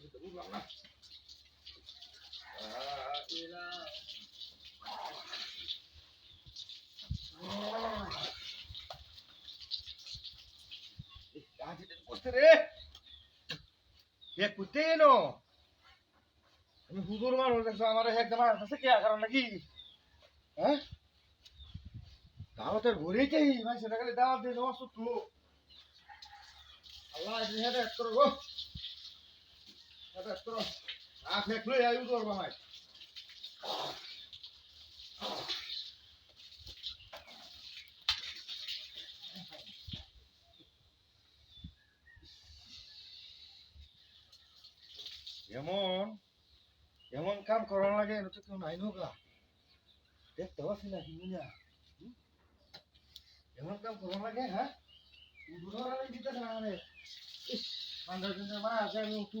কিছু তো আমার একদম আছে কে কারণ নাকি হ্যাঁ দাওয়াতের মানে সেটা খালি দাওয়াত দিয়ে আল্লাহ হেদায়ত করো এক লই আয়ু করব ভাই এমন এমন কাম করা লাগে এটা তো কেউ নাই নৌকা দেখতে পাচ্ছি না, কি বুঝা? এমন কাম করা লাগে হ্যাঁ? উঠোর দিতে না মানে পাঁচ মা আছে, আমি উঠু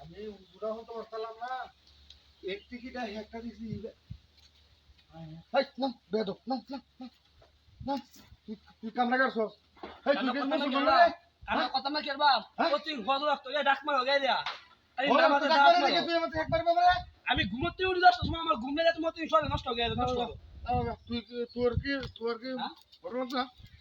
আমি উল্টোটা হতে পারতাম না। এক টিকিটা একটা দিছি। হাই না বেদো না না না না তুই তুই কামনা করছস হাই তুই কি মুসলমান রে? আরে কথা না কেরবা হ্যাঁ? প্রতি ঘর রাখতো? এ ডাক মারো গাই দিয়া। আরে ওরে নামাজে ডাক ডাক্তারে তুই আমাকে একবার বাবা আমি ঘুমোতে উঠি দশটার সময় আমার ঘুম লেগে তোমার তুই সব নষ্ট হয়ে গেছে নষ্ট তুই তোর কি তোর কি হ্যাঁ? না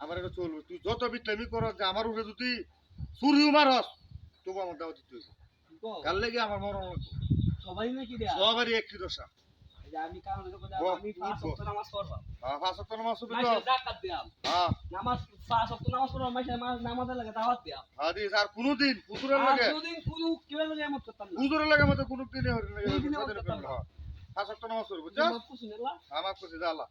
আমার এটা চলবে। তুই যত বিতলামি কর যে আমার উপরে যদি চুরিও মারস তবু আমার দাওয়াত দিতে হইব। কাল লেগে আমার মরণ লাগবে? সবাই নাকি সবারই একটি দশা। আমি কারণ আমি পাঁচ গো। নামাজ পড়ব। হ্যাঁ পাঁচ নামাজ পড়বি দিয়াম। হ্যাঁ। নামাজ পাঁচ ওয়াক্ত নামাজ পড়ব মাসে নামাজের লাগে দাওয়াত দিয়াম। হাদিস আর কোনোদিন হুজুরের আর লাগে কোনোদিন কোনো লাগে এমন করতাম না। হুজুরের লাগে মতো কোনো দিনে হরি লাগে পাঁচ ওয়াক্ত নামাজ পড়ব তুমি মাফ করছ আল্লাহ? আমার আল্লাহ।